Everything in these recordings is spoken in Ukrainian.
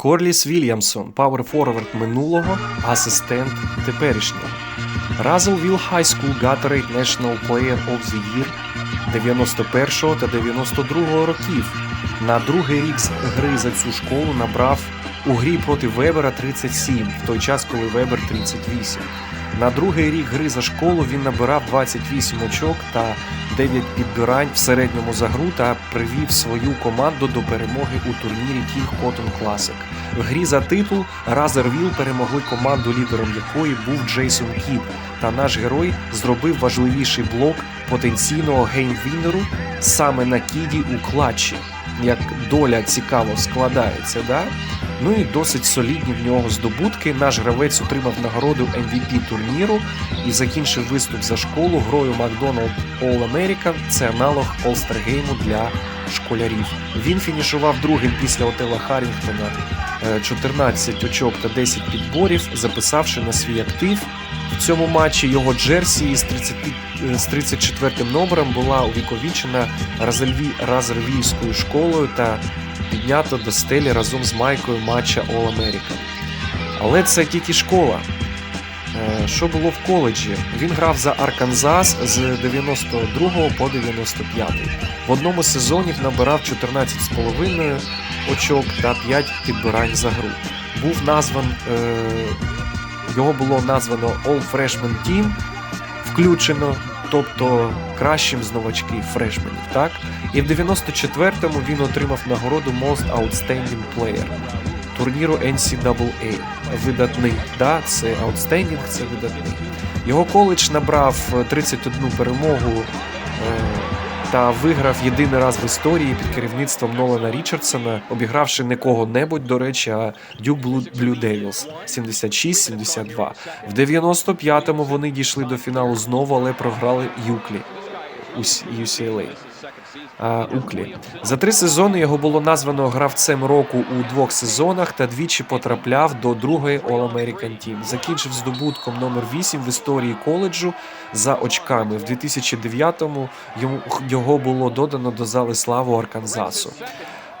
Корліс Вільямсон, пауер-форвард минулого, асистент теперішнього. Russellville High School Gatorade National Player of the Year 91 та 92 років. На другий рік гри за цю школу набрав у грі проти Вебера 37, в той час, коли Вебер 38. На другий рік гри за школу він набирав 28 очок та 9 підбирань в середньому за гру та привів свою команду до перемоги у турнірі King Cotton Classic. В грі за титул Разервіл перемогли команду, лідером якої був Джейсон Кід. Та наш герой зробив важливіший блок потенційного геймвінеру саме на кіді у клатчі. Як доля цікаво складається, да? Ну і досить солідні в нього здобутки. Наш гравець отримав нагороду MVP турніру і закінчив виступ за школу грою McDonald All American. Це аналог All-Star гейму для школярів. Він фінішував другим після Отела Харрінгтона е, 14 очок та 10 підборів, записавши на свій актив. В цьому матчі його джерсі з 30, е, з 34 номером була увіковічена Разельві, Разервійською школою та піднята до стелі разом з майкою матча All America. Але це тільки школа. Е, Що було в коледжі? Він грав за Арканзас з 92 по 95. В одному з сезонів набирав 14,5 очок та 5 підбирань за гру. Був назван, е, його було названо All Freshman Team, включено, тобто кращим з новачків фрешменів. Так? І в 94-му він отримав нагороду Most Outstanding Player турніру NCAA. Видатний, да, це Outstanding, це видатний. Його коледж набрав е, 31 перемогу е, та виграв єдиний раз в історії під керівництвом Нолана Річардсона, обігравши не кого-небудь, до речі, а Дюк Блю Девілс Devils 76-72. В 95-му вони дійшли до фіналу знову, але програли Юклі UCLA. Уклі. За три сезони його було названо гравцем року у двох сезонах та двічі потрапляв до другої All-American Team. Закінчив здобутком номер 8 в історії коледжу за очками. В 2009-му йому його було додано до зали слави Арканзасу.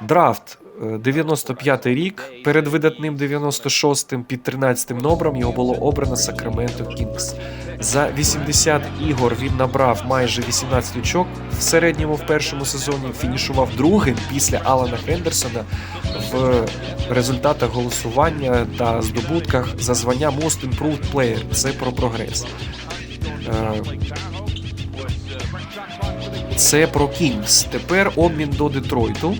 Драфт. Е, 95 рік перед видатним 96-м під 13-м номером його було обрано Сакраменто Кінгс. За 80 ігор він набрав майже 18 очок в середньому в першому сезоні. Фінішував другим після Алана Хендерсона в результатах голосування та здобутках за звання Most Improved Player. Це про прогрес. Е, Це про Кінгс. Тепер обмін до Детройту.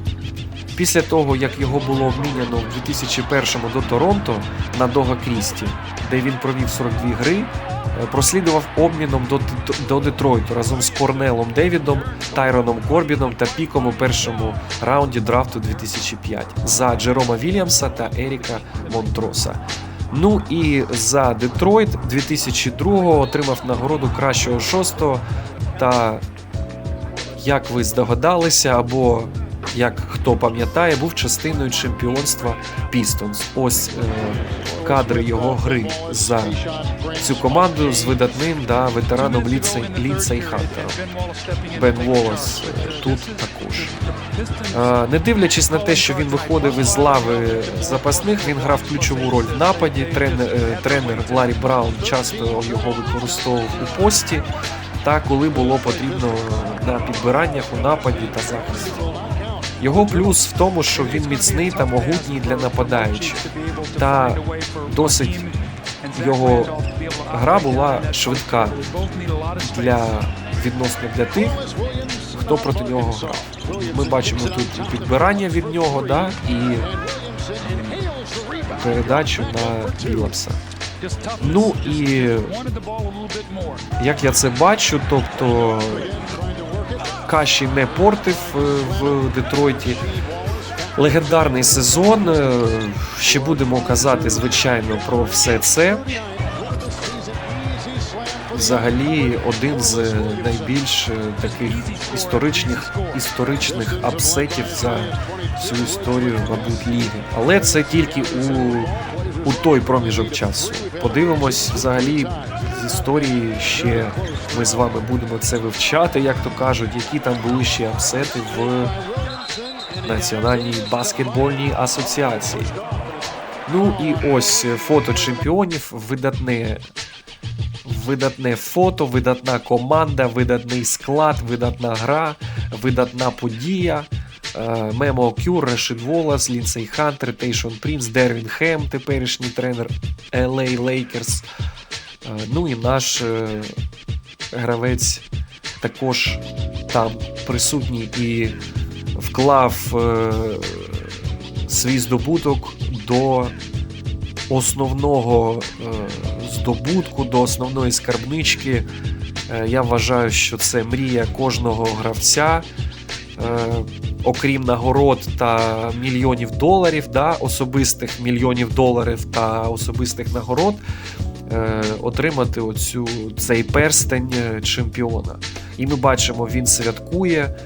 Після того, як його було обміняно в 2001-му до Торонто на Дога Крісті, де він провів 42 гри, е, прослідував обміном до, до Детройту разом з Корнелом Девідом, Тайроном Корбіном та Піком у першому раунді драфту 2005 за Джерома Вільямса та Еріка Монтроса. Ну і за Детройт 2002-го отримав нагороду кращого шостого та, як ви здогадалися, або як хто пам'ятає, був частиною чемпіонства Пістонс. Ось е, кадри його гри за цю команду з видатним да, ветераном Лінсей, Лінсей Хантером. Бен Волос е, тут також. Е, Не дивлячись на те, що він виходив із лави запасних, він грав ключову роль в нападі. Тренер, е, тренер Ларі Браун часто його використовував у пості, та коли було потрібно на підбираннях у нападі та захисті. Його плюс в тому, що він міцний та могутній для нападаючих. Та досить його гра була швидка для відносно для тих, хто проти нього грав. Ми бачимо тут підбирання від нього, да, і передачу на Білапса. Ну і як я це бачу, тобто Каші не портив е, в Детройті. Легендарний сезон. е, Ще будемо казати, звичайно, про все це. Взагалі, один з найбільш е, таких історичних історичних апсетів за всю історію, мабуть, ліги. Але це тільки у, у той проміжок часу. Подивимось, взагалі, історії ще ми з вами будемо це вивчати, як то кажуть, які там були ще апсети в Національній баскетбольній асоціації. Ну і ось фото чемпіонів, видатне. Видатне фото, видатна команда, видатний склад, видатна гра, видатна подія. Е, Мемо Кюр, Рашид Волас, Лінсей Хантер, Тейшон Прінс, Дервін Хем, теперішній тренер LA Lakers. Е, Ну і наш е, гравець також там присутній і вклав е, свій здобуток до основного здобутку, до основної скарбнички. Я вважаю, що це мрія кожного гравця. Окрім нагород та мільйонів доларів, да, особистих мільйонів доларів та особистих нагород, е, отримати оцю, цей перстень е, чемпіона. І ми бачимо, він святкує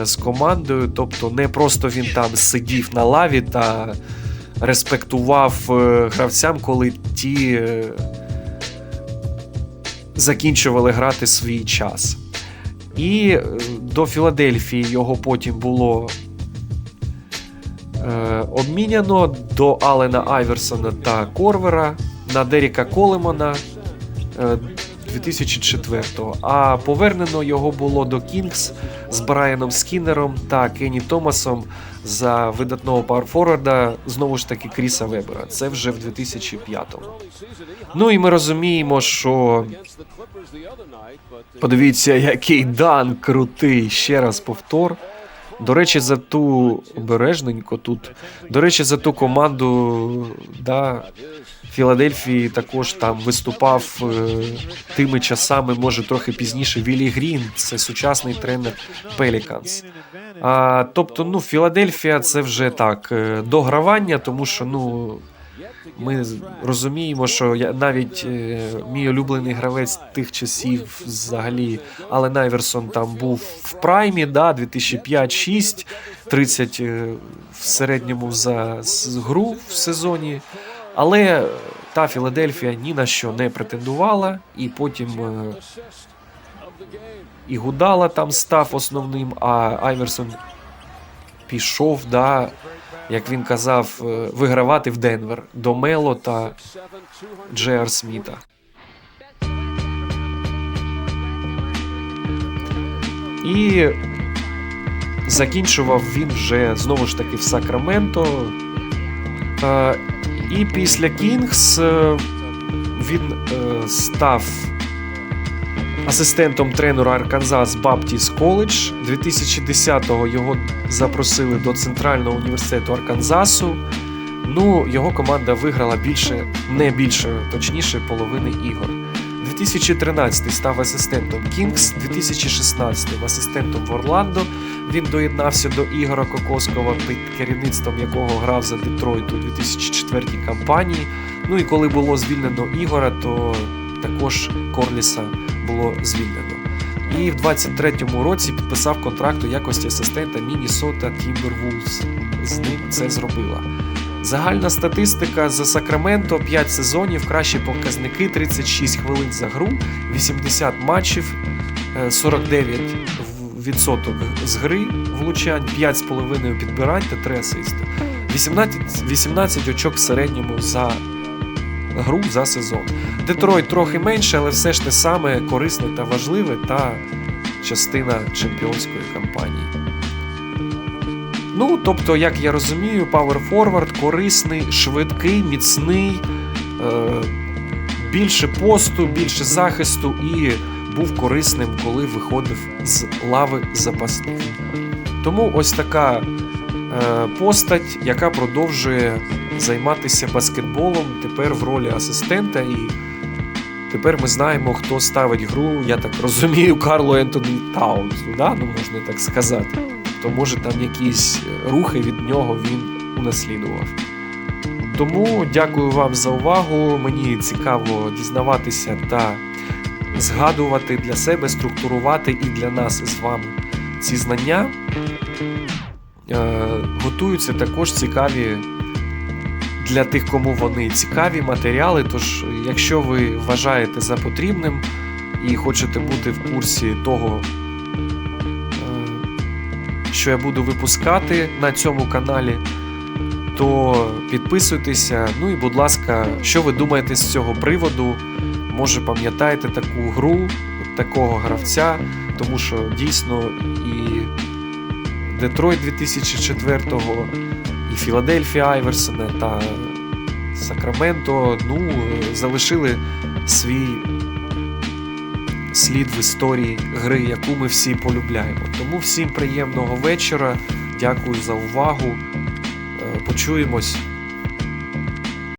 е, з командою, тобто не просто він там сидів на лаві та респектував гравцям, коли ті закінчували грати свій час. І до Філадельфії його потім було е, обміняно до Алена Айверсона та Корвера на Деріка Колемана е, 2004-го. А повернено його було до Кінгс з Брайаном Скіннером та Кенні Томасом за видатного пауерфорварда, знову ж таки Кріса Вебера. Це вже в 2005-му. Ну і ми розуміємо, що Подивіться, який дан крутий. Ще раз повтор. До речі, за ту обережненько тут. До речі, за ту команду да, Філадельфії також там виступав е, тими часами, може трохи пізніше. Віллі Грін, це сучасний тренер Пеліканс. А, тобто, ну, Філадельфія це вже так, е, догравання, тому що ну, ми розуміємо, що я навіть е, мій улюблений гравець тих часів взагалі Ален Айверсон там був в праймі, да, 2005-6, 30 е, в середньому за с- гру в сезоні. Але та Філадельфія ні на що не претендувала, і потім е, і Гудала там став основним, а Айверсон пішов, да, як він казав, е, вигравати в Денвер до Мело та Джеар Сміта. І закінчував він вже знову ж таки в Сакраменто. І після Кінгс е, він е, став асистентом тренера Арканзас Баптіс Коледж. 2010-го його запросили до Центрального університету Арканзасу. Ну, його команда виграла більше, не більше, точніше, половини ігор. 2013 став асистентом Кінгс, 2016 асистентом в Орландо. Він доєднався до Ігора Кокоскова, під керівництвом якого грав за Детройт у 2004 кампанії. Ну і коли було звільнено Ігора, то також Корліса було звільнено. І в 23-му році підписав контракт у якості асистента Міннесота Тімбервулс. З ним це зробила. Загальна статистика за Сакраменто 5 сезонів, кращі показники 36 хвилин за гру, 80 матчів, е, 49 в- відсоток з гри влучань, 5,5 підбирань та 3 асисти. 18, 18 очок в середньому за гру за сезон. Детройт трохи менше, але все ж те саме корисне та важливе та частина чемпіонської кампанії. Ну, тобто, як я розумію, Power Forward корисний, швидкий, міцний, е, більше посту, більше захисту і був корисним, коли виходив з лави запасних. Тому ось така е, постать, яка продовжує займатися баскетболом тепер в ролі асистента. І тепер ми знаємо, хто ставить гру, я так розумію, Карло Ентоні Таунсу, да? ну можна так сказати. То може там якісь рухи від нього він унаслідував. Тому дякую вам за увагу. Мені цікаво дізнаватися та згадувати для себе, структурувати і для нас з вами ці знання. Е, готуються також цікаві для тих, кому вони цікаві матеріали. Тож, якщо ви вважаєте за потрібним і хочете бути в курсі того, е, що я буду випускати на цьому каналі, то підписуйтеся. Ну і, будь ласка, що ви думаєте з цього приводу? Може, пам'ятаєте таку гру, такого гравця, тому що дійсно і Детройт 2004-го, і Філадельфія Айверсона та Сакраменто ну, залишили свій слід в історії гри, яку ми всі полюбляємо. Тому всім приємного вечора. Дякую за увагу. Е, Почуємось